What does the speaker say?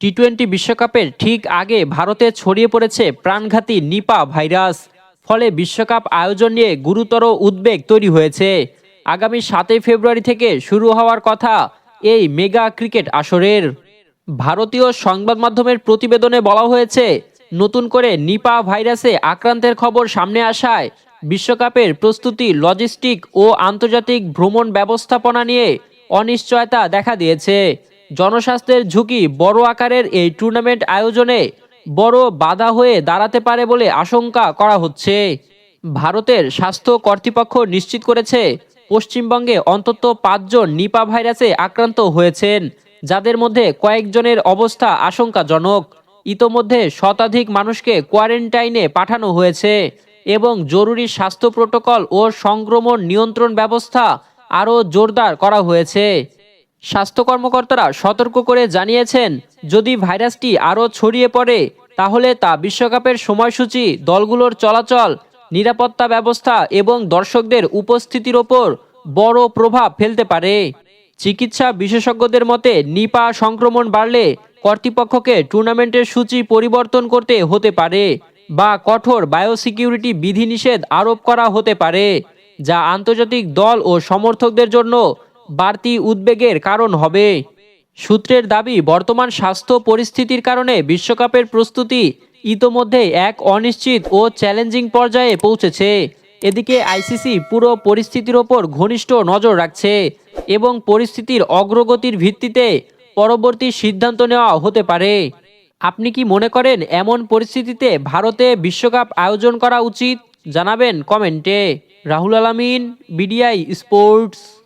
T twenty বিশ্বকাপের ঠিক আগে ভারতে ছড়িয়ে পড়েছে প্রাণঘাতী নিপা ভাইরাস। ফলে বিশ্বকাপ আয়োজন নিয়ে গুরুতর উদ্বেগ তৈরি হয়েছে। আগামী সাতই ফেব্রুয়ারি থেকে শুরু হওয়ার কথা এই মেগা ক্রিকেট আসরের। ভারতীয় সংবাদ মাধ্যমের প্রতিবেদনে বলা হয়েছে, নতুন করে নিপা ভাইরাসে আক্রান্তের খবর সামনে আসায় বিশ্বকাপের প্রস্তুতি, লজিস্টিক ও আন্তর্জাতিক ভ্রমণ ব্যবস্থাপনা নিয়ে অনিশ্চয়তা দেখা দিয়েছে। জনস্বাস্থ্যের ঝুঁকি বড় আকারের এই টুর্নামেন্ট আয়োজনে বড় বাধা হয়ে দাঁড়াতে পারে বলে আশঙ্কা করা হচ্ছে। ভারতের স্বাস্থ্য কর্তৃপক্ষ নিশ্চিত করেছে, পশ্চিমবঙ্গে অন্তত পাঁচজন নিপা ভাইরাসে আক্রান্ত হয়েছেন, যাদের মধ্যে কয়েকজনের অবস্থা আশঙ্কাজনক। ইতোমধ্যে শতাধিক মানুষকে কোয়ারেন্টাইনে পাঠানো হয়েছে এবং জরুরি স্বাস্থ্য প্রোটোকল ও সংক্রমণ নিয়ন্ত্রণ ব্যবস্থা আরও জোরদার করা হয়েছে। স্বাস্থ্য কর্মকর্তারা সতর্ক করে জানিয়েছেন, যদি ভাইরাসটি আরও ছড়িয়ে পড়ে, তাহলে তা বিশ্বকাপের সময়সূচি, দলগুলোর চলাচল, নিরাপত্তা ব্যবস্থা এবং দর্শকদের উপস্থিতির ওপর বড় প্রভাব ফেলতে পারে। চিকিৎসা বিশেষজ্ঞদের মতে, নিপা সংক্রমণ বাড়লে কর্তৃপক্ষকে টুর্নামেন্টের সূচি পরিবর্তন করতে হতে পারে বা কঠোর বায়োসিকিউরিটি বিধিনিষেধ আরোপ করা হতে পারে, যা আন্তর্জাতিক দল ও সমর্থকদের জন্য বাড়তি উদ্বেগের কারণ হবে। সূত্রের দাবি, বর্তমান স্বাস্থ্য পরিস্থিতির কারণে বিশ্বকাপের প্রস্তুতি ইতোমধ্যে এক অনিশ্চিত ও চ্যালেঞ্জিং পর্যায়ে পৌঁছেছে। এদিকে আইসিসি পুরো পরিস্থিতির ওপর ঘনিষ্ঠ নজর রাখছে এবং পরিস্থিতির অগ্রগতির ভিত্তিতে পরবর্তী সিদ্ধান্ত নেওয়া হতে পারে। আপনি কি মনে করেন এমন পরিস্থিতিতে ভারতে বিশ্বকাপ আয়োজন করা উচিত? জানাবেন কমেন্টে। রাহুল আলামিন, বিডিআই স্পোর্টস।